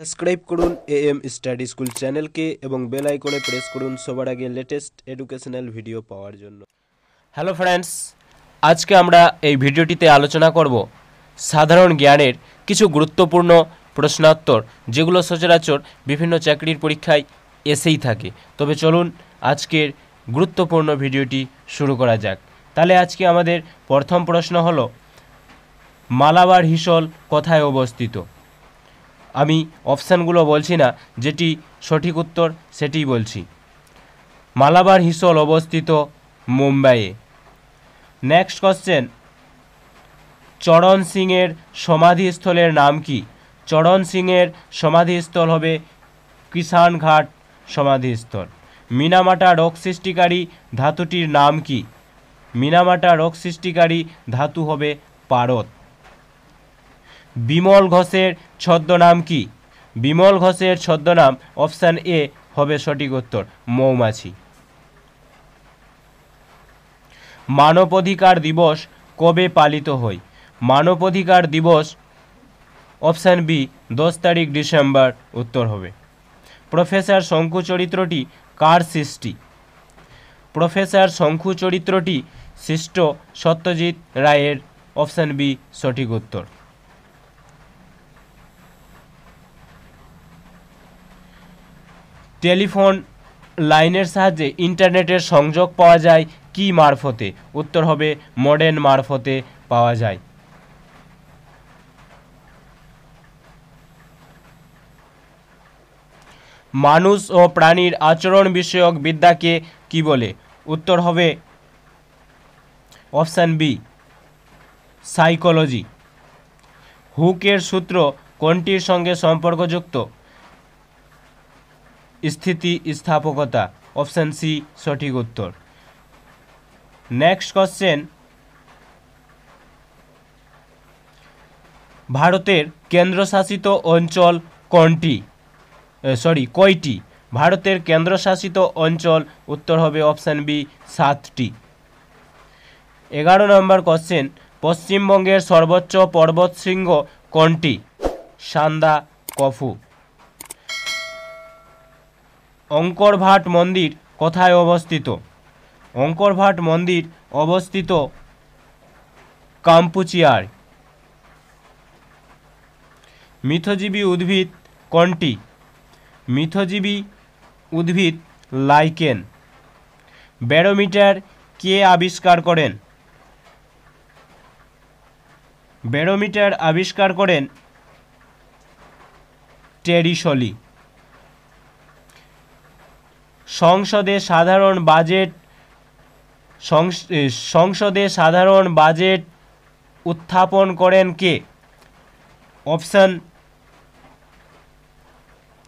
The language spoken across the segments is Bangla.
সাবস্ক্রাইব করুন এ এম স্টাডি স্কুল চ্যানেলকে এবং বেল আইকনে প্রেস করুন সবার আগে লেটেস্ট এডুকেশনাল ভিডিও পাওয়ার জন্য। হ্যালো ফ্রেন্ডস আজকে আমরা এই ভিডিওটিতে আলোচনা করব সাধারণ জ্ঞানের কিছু গুরুত্বপূর্ণ প্রশ্নোত্তর, যেগুলো সচরাচর বিভিন্ন চাকরির পরীক্ষায় এসেই থাকে। তবে চলুন আজকের গুরুত্বপূর্ণ ভিডিওটি শুরু করা যাক। তাহলে আজকে আমাদের প্রথম প্রশ্ন হলো, মালাবার হিসল কোথায় অবস্থিত? আমি অপশানগুলো বলছি না, যেটি সঠিক উত্তর সেটি বলছি। মালাবার হিসল অবস্থিত মুম্বাইয়ে। নেক্সট কোশ্চেন চরণ সিংয়ের সমাধিস্থলের নাম কি? চরণ সিংয়ের সমাধিস্থল হবে কিষান ঘাট সমাধিস্থল। মিনামাটা রোগ সৃষ্টিকারী ধাতুটির নাম কি? মিনামাটা রোগ সৃষ্টিকারী ধাতু হবে পারদ। বিমল ঘোষের ছদ্মনাম কি? বিমল ঘোষের ছদ্মনাম অপশান এ হবে সঠিক উত্তর, মৌমাছি। মানবাধিকার দিবস কবে পালিত হয়? মানবাধিকার দিবস অপশান বি, দশ তারিখ ডিসেম্বর, উত্তর হবে। প্রফেসর শঙ্কু চরিত্রটি কার সৃষ্টি? প্রফেসর শঙ্কু চরিত্রটি সৃষ্ট সত্যজিৎ রায়ের অপশান বি, সঠিক উত্তর। টেলিফোন লাইনের সাহায্যে ইন্টারনেটের সংযোগ পাওয়া যায় কি মারফতে? উত্তর হবে মডের্ন মারফতে পাওয়া যায়। মানুষ ও প্রাণীর আচরণ বিষয়ক বিদ্যাকে কি বলে? উত্তর হবে, অপশান বি, সাইকোলজি। হুকের সূত্র কোনটির সঙ্গে সম্পর্কযুক্ত? স্থিতি স্থাপকতা অপশান সি সঠিক উত্তর। নেক্সট কোশ্চেন ভারতের কেন্দ্রশাসিত অঞ্চল কোনটি? সরি কয়টি? ভারতের কেন্দ্রশাসিত অঞ্চল, উত্তর হবে অপশান বি সাতটি। এগারো নম্বর কোশ্চেন পশ্চিমবঙ্গের সর্বোচ্চ পর্বতশৃঙ্গ কোনটি? সান্দা, কফু। অঙ্করভাট মন্দির কোথায় অবস্থিত? অঙ্করভাট মন্দির অবস্থিত কাম্পুচিয়ার। মিথজীবী উদ্ভিদ কোনটি? মিথজীবী উদ্ভিদ লাইকেন। ব্যারোমিটার কে আবিষ্কার করেন? ব্যারোমিটার আবিষ্কার করেন টেরিসলি সংসদে সাধারণ বাজেট, সংস- সংসদে সাধারণ বাজেট উত্থাপন করেন কে? অপশান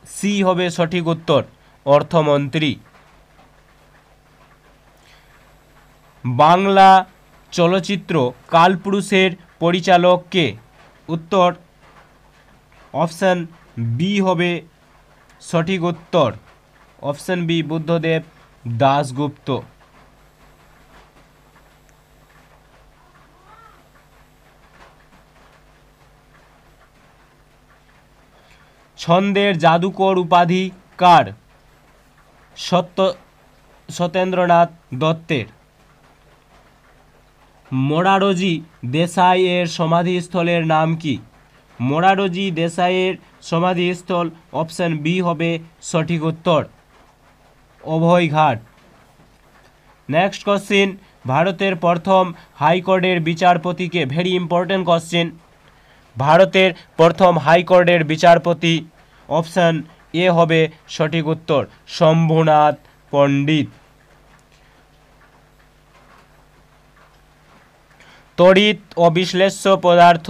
সি হবে সঠিক উত্তর, অর্থমন্ত্রী। বাংলা চলচ্চিত্র কালপুরুষের পরিচালক কে? উত্তর, অপশান বি হবে সঠিক উত্তর। Option B, Buddhadeb Dasgupta. ছন্দের জাদুকর উপাধি কার? সত্য, সত্যেন্দ্রনাথ দত্তের। মোরারজি দেশাই এর সমাধিস্থলের নাম কি? মোরারজি দেশাইয়ের সমাধিস্থল অপশান বি হবে সঠিক উত্তর। অভয়ঘাট। নেক্সট কোশ্চিন ভারতের প্রথম হাইকোর্টের বিচারপতিকে ভেরি ইম্পর্টেন্ট কোশ্চিন ভারতের প্রথম হাইকোর্টের বিচারপতি অপশান এ হবে সঠিক উত্তর, শম্ভুনাথ পণ্ডিত। তড়িৎ ও বিশ্লেষ্য পদার্থ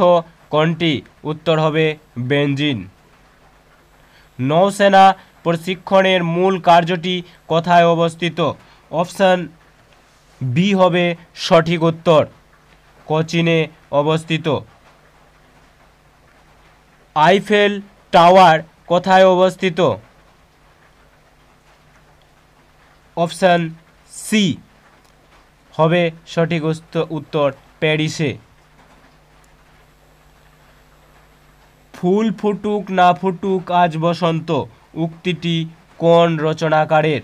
কোনটি? উত্তর হবে বেঞ্জিন। নৌসেনা প্রশিক্ষণের মূল কার্যটি কোথায় অবস্থিত? অপশান বি হবে সঠিক উত্তর। কোচিনে অবস্থিত। আইফেল টাওয়ার কোথায় অবস্থিত? অপশান সি হবে সঠিক উত্তর প্যারিসে। ফুল ফুটুক না ফুটুক আজ বসন্ত। উক্তিটি কোন রচনাকারের?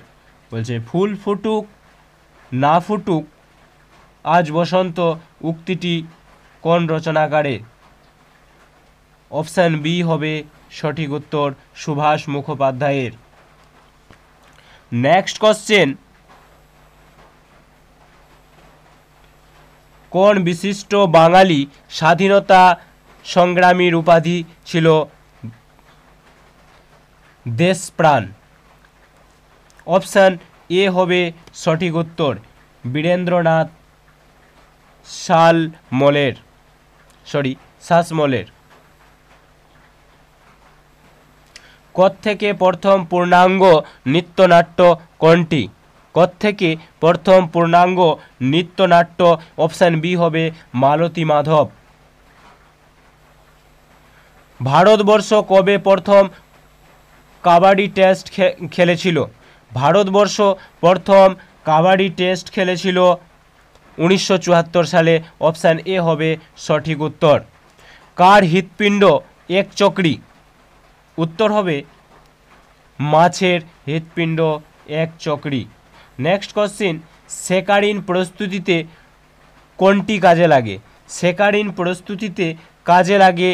বলছে, ফুল ফুটুক, না ফুটুক, আজ বসন্ত, উক্তিটি কোন রচনাকারের? অপশান বি হবে সঠিক উত্তর সুভাষ মুখোপাধ্যায়ের। Next question. কোন বিশিষ্ট বাঙালি স্বাধীনতা সংগ্রামীর উপাধি ছিল দেশপ্রাণ। অপশান এ হবে সঠিক উত্তর, বীরেন্দ্রনাথ শালমলের সরি শাসমলের। থেকে প্রথম পূর্ণাঙ্গ নৃত্যনাট্য কোনটি? থেকে প্রথম পূর্ণাঙ্গ নৃত্যনাট্য অপশান বি হবে মালতী মাধব। ভারতবর্ষ কবে প্রথম কাবাডি টেস্ট খেলেছিল। ভারতবর্ষ প্রথম কাবাডি টেস্ট খেলেছিল উনিশশো চুয়াত্তর সালে। অপশান এ হবে সঠিক উত্তর। কার হৃৎপিণ্ড এক চক্রী? উত্তর হবে মাছের হৃৎপিণ্ড এক চক্রী। নেক্সট কোশ্চিন সেকারিন প্রস্তুতিতে কোনটি কাজে লাগে? সেকারিন প্রস্তুতিতে কাজে লাগে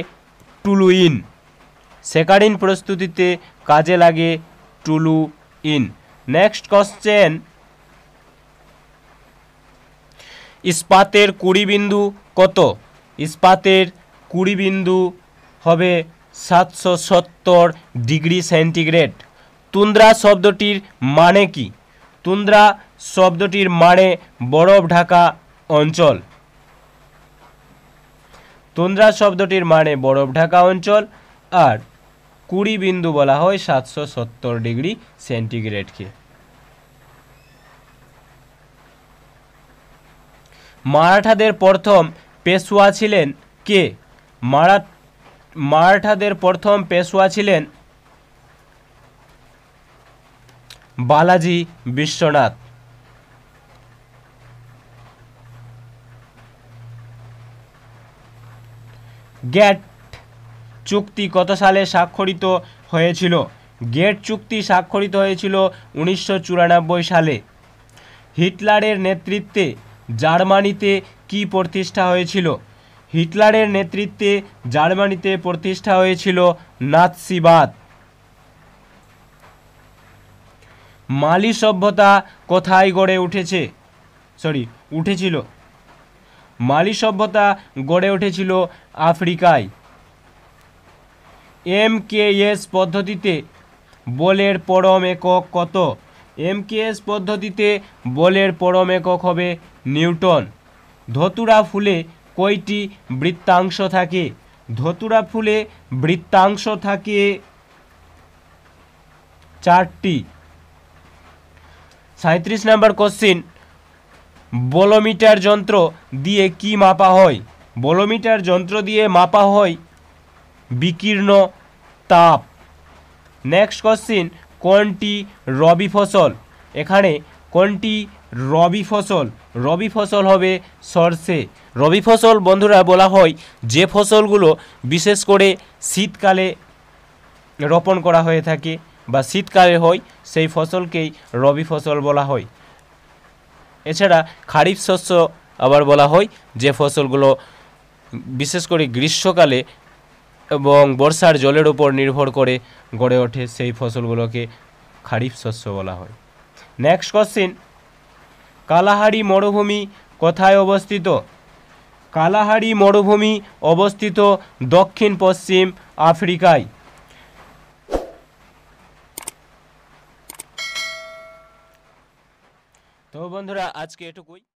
টুলুইন। সেকারিন প্রস্তুতিতে কাজে লাগে টুলু ইন। নেক্সট কোশ্চেন ইস্পাতের কুড়ি বিন্দু কত? ইস্পাতের কুড়ি বিন্দু হবে সাতশো সত্তর ডিগ্রি সেন্টিগ্রেড। তুন্দ্রা শব্দটির মানে কি? তুন্দ্রা শব্দটির মানে বরফ ঢাকা অঞ্চল। তুন্দ্রা শব্দটির মানে বরফ ঢাকা অঞ্চল। আর কুড়ি বিন্দু বলা হয় সাতশো সত্তর ডিগ্রি সেন্টিগ্রেডকে। মারাঠাদের প্রথম পেশোয়া ছিলেন কে? মারা, মারাঠাদের প্রথম পেশোয়া ছিলেন বালাজি বিশ্বনাথ। গ্যাট চুক্তি কত সালে স্বাক্ষরিত হয়েছিল? গেট চুক্তি স্বাক্ষরিত হয়েছিল উনিশশো চুরানব্বই সালে। হিটলারের নেতৃত্বে জার্মানিতে কি প্রতিষ্ঠা হয়েছিল? হিটলারের নেতৃত্বে জার্মানিতে প্রতিষ্ঠা হয়েছিল নাৎসিবাদ। মালি সভ্যতা কোথায় গড়ে উঠেছে? সরি, উঠেছিল। মালি সভ্যতা গড়ে উঠেছিল আফ্রিকায়। এম কে এস পদ্ধতিতে বলের পরম একক কত? এম কে এস পদ্ধতিতে বলের পরম একক হবে নিউটন। ধতুরা ফুলে কয়টি বৃত্তাংশ থাকে? ধতুরা ফুলে বৃত্তাংশ থাকে চারটি। সাঁত্রিশ নাম্বার কোশ্চিন, বলোমিটার যন্ত্র দিয়ে কি মাপা হয়? বলোমিটার যন্ত্র দিয়ে মাপা হয় বিকীর্ণ তাপ। নেক্সট কোশ্চিন কোনটি রবি ফসল? এখানে কোনটি রবি ফসল? রবি ফসল হবে সরষে। রবি ফসল বন্ধুরা বলা হয় যে ফসলগুলো বিশেষ করে শীতকালে রোপণ করা হয়ে থাকে বা শীতকালে হয়, সেই ফসলকেই রবি ফসল বলা হয়। এছাড়া খারিফ শস্য আবার বলা হয় যে ফসলগুলো বিশেষ করে গ্রীষ্মকালে এবং বর্ষার জলের উপর নির্ভর করে গড়ে ওঠে সেই ফসলগুলোকে খারিফ শস্য বলা হয়। নেক্সট কোশ্চিন কালাহারি মরুভূমি কোথায় অবস্থিত? কালাহারি মরুভূমি অবস্থিত দক্ষিণ পশ্চিম আফ্রিকায়। তো বন্ধুরা, আজকে এটুকুই।